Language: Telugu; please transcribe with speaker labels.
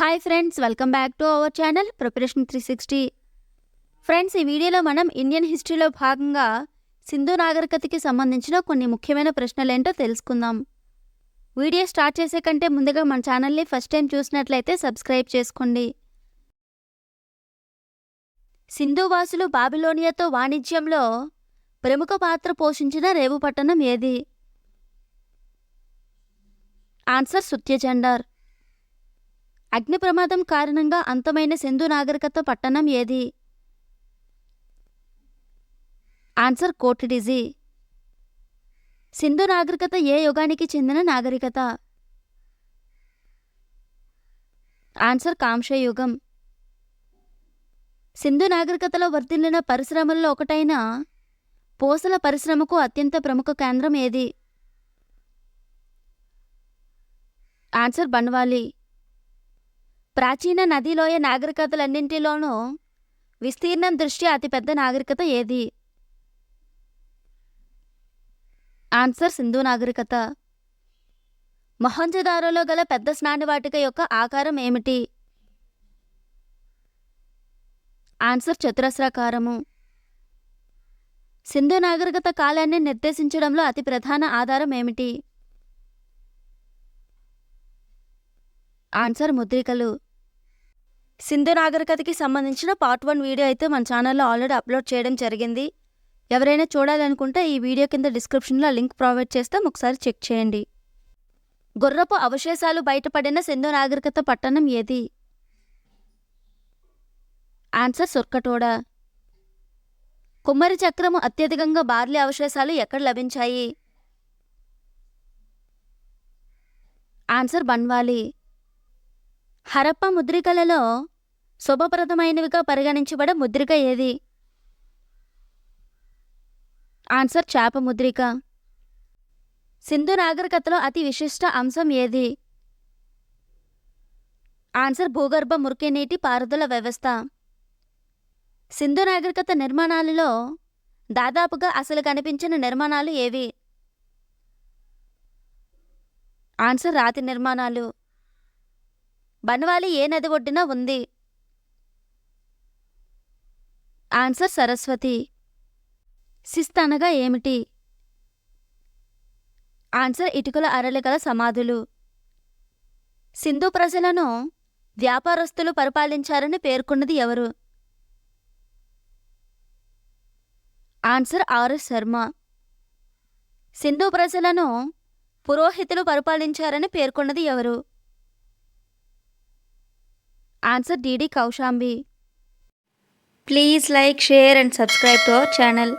Speaker 1: Hi friends welcome back to our channel preparation three sixty friends ఈ వీడియోలో మనం ఇండియన్ హిస్టరీలో భాగంగా సింధు నాగరికతకి సంబంధించిన కొన్ని ముఖ్యమైన ప్రశ్నలు ఏంటో తెలుసుకుందాం వీడియో స్టార్ట్ చేసే కంటే ముందుగా మన ఛానల్ని ఫస్ట్ టైం చూసినట్లయితే సబ్స్క్రైబ్ చేసుకోండి సింధు వాసులు బాబిలోనియాతో వాణిజ్యంలో ప్రముఖ పాత్ర పోషించిన రేవు పట్టణం ఏది ఆన్సర్ సుత్యజండార్ అగ్ని ప్రమాదం కారణంగా అంతమైన సింధు నాగరికత పట్టణం ఏది ఆన్సర్ కోటిడిజీ సింధు నాగరికత ఏ యుగానికి చెందిన నాగరికత ఆన్సర్ కాంశయుగం సింధు నాగరికతలో వర్ధిల్లిన పరిశ్రమల్లో ఒకటైన పోసల పరిశ్రమకు అత్యంత ప్రముఖ కేంద్రం ఏది ఆన్సర్ బన్వాలి ప్రాచీన నదీలోయ నాగరికతలన్నింటిలోనూ విస్తీర్ణం దృష్ట్యా అతిపెద్ద నాగరికత ఏది ఆన్సర్ సింధు నాగరికత మహంజదారులో గల పెద్ద స్నానవాటిక యొక్క ఆకారం ఏమిటి ఆన్సర్ చతురస్రాకారము సింధు నాగరికత కాలాన్ని నిర్దేశించడంలో అతి ప్రధాన ఆధారం ఏమిటి ఆన్సర్ ముద్రికలు సింధు నాగరికతకి సంబంధించిన పార్ట్ వన్ వీడియో అయితే మన ఛానల్లో ఆల్రెడీ అప్లోడ్ చేయడం జరిగింది ఎవరైనా చూడాలనుకుంటే ఈ వీడియో కింద డిస్క్రిప్షన్లో లింక్ ప్రొవైడ్ చేస్తే ఒకసారి చెక్ చేయండి గుర్రపు అవశేషాలు బయటపడిన సింధు నాగరికత పట్టణం ఏది ఆన్సర్ సుర్కటోడ కుమ్మరి చక్రము అత్యధికంగా బార్లీ అవశేషాలు ఎక్కడ లభించాయి ఆన్సర్ బన్వాలి హరప్ప ముద్రికలలో శుభప్రదమైనవిగా పరిగణించబడే ముద్రిక ఏది ఆన్సర్ చేప ముద్రిక సింధు నాగరికతలో అతి విశిష్ట అంశం ఏది ఆన్సర్ భూగర్భ మురికి నీటి పారుదల వ్యవస్థ సింధు నాగరికత నిర్మాణాలలో దాదాపుగా అసలు కనిపించిన నిర్మాణాలు ఏవి ఆన్సర్ రాతి నిర్మాణాలు బన్వాలి ఏ నది ఒడ్డున ఉంది ఆన్సర్ సరస్వతి శిస్త్ అనగా ఏమిటి ఆన్సర్ ఇటుకల అరలికల సమాధులు సింధు ప్రజలను వ్యాపారస్తులు పరిపాలించారని పేర్కొన్నది ఎవరు ఆన్సర్ ఆర్ శర్మ సింధు ప్రజలను పురోహితులు పరిపాలించారని పేర్కొన్నది ఎవరు Answer D.D. Kaushambi. Please like, share and subscribe to our channel.